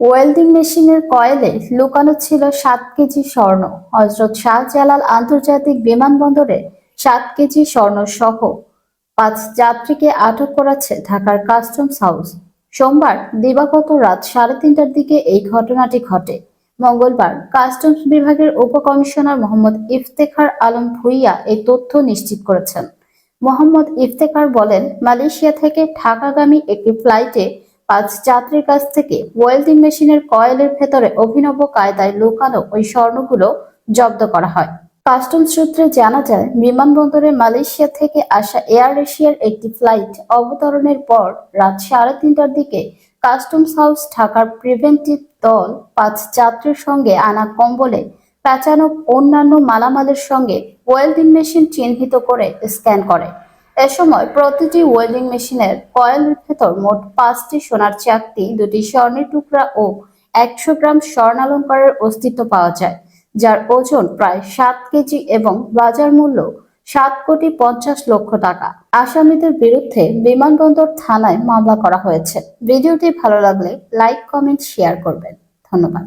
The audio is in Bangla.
ওয়েল্ডিং মেশিনের কয়েলে লুকানো ছিল সাত কেজি স্বর্ণ। হজরত শাহজালাল আন্তর্জাতিক বিমানবন্দরে সাত কেজি স্বর্ণ সহ পাঁচ যাত্রীকে আটক করেছে ঢাকার কাস্টমস হাউস। সোমবার দিবাগত রাত সাড়ে তিনটার দিকে এই ঘটনাটি ঘটে। মঙ্গলবার কাস্টমস বিভাগের উপকমিশনার মোহাম্মদ ইফতেখার আলম ভুইয়া এই তথ্য নিশ্চিত করেছেন। মোহাম্মদ ইফতেখার বলেন, মালয়েশিয়া থেকে ঢাকাগামী একটি ফ্লাইটে পাঁচ যাত্রীর কাছ থেকে ওয়েল্ডিং মেশিনের কয়েলের ভেতরে অভিনব কায়দায় লুকানো ওই স্বর্ণগুলো জব্দ করা হয়। কাস্টমস সূত্রে জানা যায়, বিমানবন্দরে মালয়েশিয়া থেকে আসা এয়ার এশিয়ার একটি ফ্লাইট অবতরণের পর রাত সাড়ে তিনটার দিকে কাস্টমস হাউস ঢাকার প্রিভেন্টিভ দল পাঁচ যাত্রীর সঙ্গে আনা কম্বলে পেঁচানো অন্যান্য মালামালের সঙ্গে ওয়েল্ডিং মেশিন চিহ্নিত করে স্ক্যান করে। এ সময় প্রতিটি ওয়েল্ডিং মেশিনের কয়েলের ভেতর মোট পাঁচটি সোনার চাকতি, দুটি স্বর্ণের টুকরা ও একশো গ্রাম স্বর্ণালঙ্কারের অস্তিত্ব পাওয়া যায়, যার ওজন প্রায় সাত কেজি এবং বাজার মূল্য সাত কোটি পঞ্চাশ লক্ষ টাকা। আসামিদের বিরুদ্ধে বিমানবন্দর থানায় মামলা করা হয়েছে। ভিডিওটি ভালো লাগলে লাইক, কমেন্ট, শেয়ার করবেন। ধন্যবাদ।